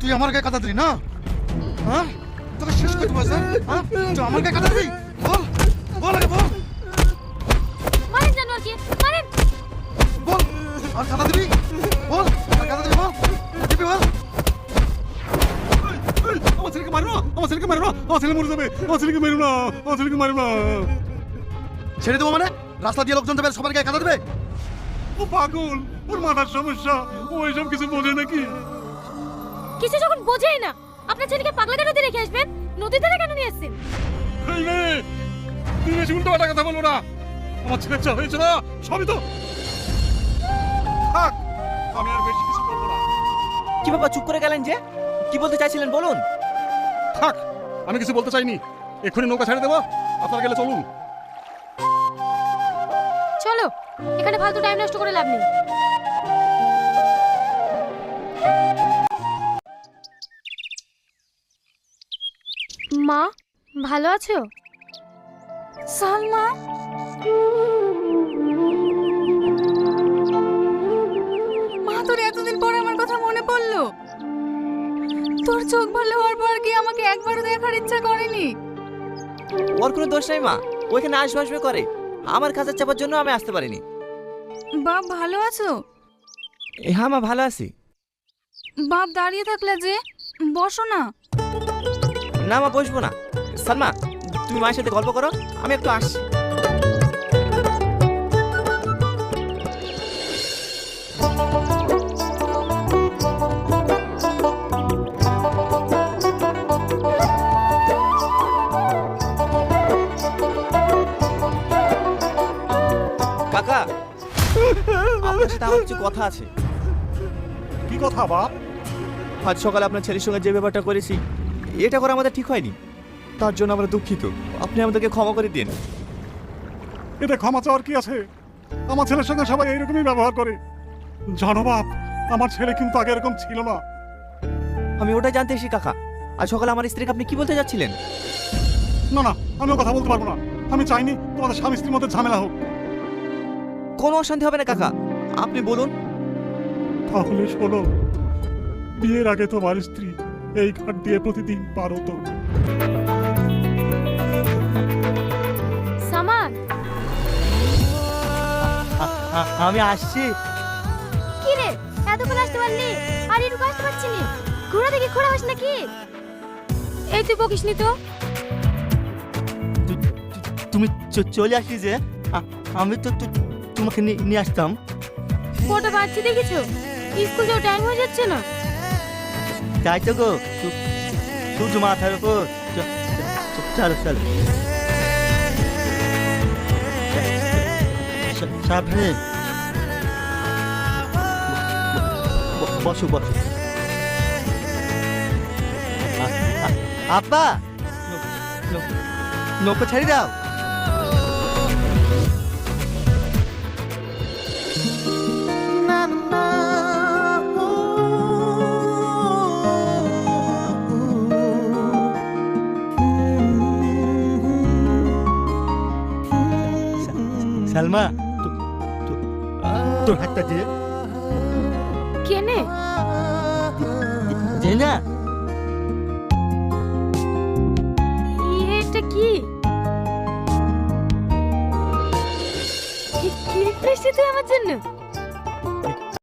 তুই আমার গায়ে কাদা দিলি না? হ্যাঁ? তোকে শেষ করে দেবো স্যার হ্যাঁ? তুই আমার গায়ে কাদা দিলি? বল বল আগে বল। মারেন জানোয়ারকে মারেন বল আর কাদা দিবি? বল আর কাদা দিবি বল। দিবি বল। আমার ছেলেকে মারো না আমার ছেলেকে মারো আমার ছেলে মরে যাবে। আমার ছেলেকে মারো না। আমার ছেলেকে মারো না। ছেড়ে দেবো মানে? রাস্তা দিয়ে লোকজন সবার গায়ে কাদা দেবে? ও পাগল ওর মাথার সমস্যা। ও এসব কিছু বোঝে নাকি? কিছু যখন বোঝেই না আপনার ছেলেকে পাগলা কেন দিয়ে রেখে আসবেন? নদীতে কেন নিয়ে আসছেন? এই রে তুই বেশি উল্টো পাল্টা কথা বলো না। আমার ছেলের যা হয়েছে না সবই তো থাক আমি আর বেশি কিছু বলব না। কি ব্যাপার চুপ করে গেলেন যে? কি বলতে চাইছিলেন বলুন? থাক আমি কিছু বলতে চাইনি। এক্ষুনি নৌকা ছেড়ে দেবো। আপনারা গেলে চলুন। চলো এখানে ফালতু টাইম নষ্ট করে লাভ নেই। মা ভালো আছো? সালমা? মা তোর এতদিন পর আমার কথা মনে পড়ল। তোর চোখ ভালো হওয়ার পর কি আমাকে একবারও দেখার ইচ্ছা করেনি? ওর কোনো দোষ নাই মা ওইখানে আসবে আসবে করে। আমার কাজের চাপার জন্য আমি আসতে পারিনি। বাপ ভালো আছো? হ্যাঁ মা ভালো আছি। বাপ দাঁড়িয়ে থাকলে যে বসো না। না মা বসবো না। সালমা তুমি মায়ের সাথে গল্প করো আমি একটু আসছি। কাকা আপনার সাথে আমার কিছু কথা আছে। কি কথা বাপ? আজ সকালে আপনার ছেলের সঙ্গে যে ব্যাপারটা করেছি এটা করা আমাদের ঠিক হয়নি। তার জন্য আমরা দুঃখিত। আপনি আমাদেরকে ক্ষমা করে দিন। এতে ক্ষমা চাওয়ার কি আছে? আমার ছেলের সঙ্গে সবাই এইরকমই ব্যবহার করে। জানো বাপ আমার ছেলে কিন্তু আগে এরকম ছিল না। আমি ওটাই জানতে এসেছি কাকা। আজ সকালে আমার স্ত্রীকে আপনি কি বলতে যাচ্ছিলেন? না না আমি ও কথা বলতে পারব না। আমি চাইনি তোমাদের স্বামী স্ত্রীর মধ্যে ঝামেলা হোক। কোনো অশান্তি হবে না কাকা। আপনি বলুন। তাহলে শোনো বিয়ের আগে তোমার স্ত্রী এই ঘাট দিয়ে প্রতিদিন পার হতো। সামান আমি আসছি। কি রে? এতক্ষণ আসতে পারলি? আর এটুকু আসতে পারছি নি? ঘোড়া দেখি ঘোড়া হস নাকি? এই তুই বকিস নি তো। তুমি চলে আসলি যে আমি তো তোমাকে নিয়ে আসতাম। কটা বাচ্চি দেখেছ? স্কুল যাও টাইম হয়ে যাচ্ছে না। তাই তো গো সূর্য মাথার উপর চলো চলো সাবধানে বসো বসো আব্বা নৌকো ছাড়ি দাও সালমা তোর হাতটা দে। কেনে দে না। এটা কি? কি তুই আমার জন্য?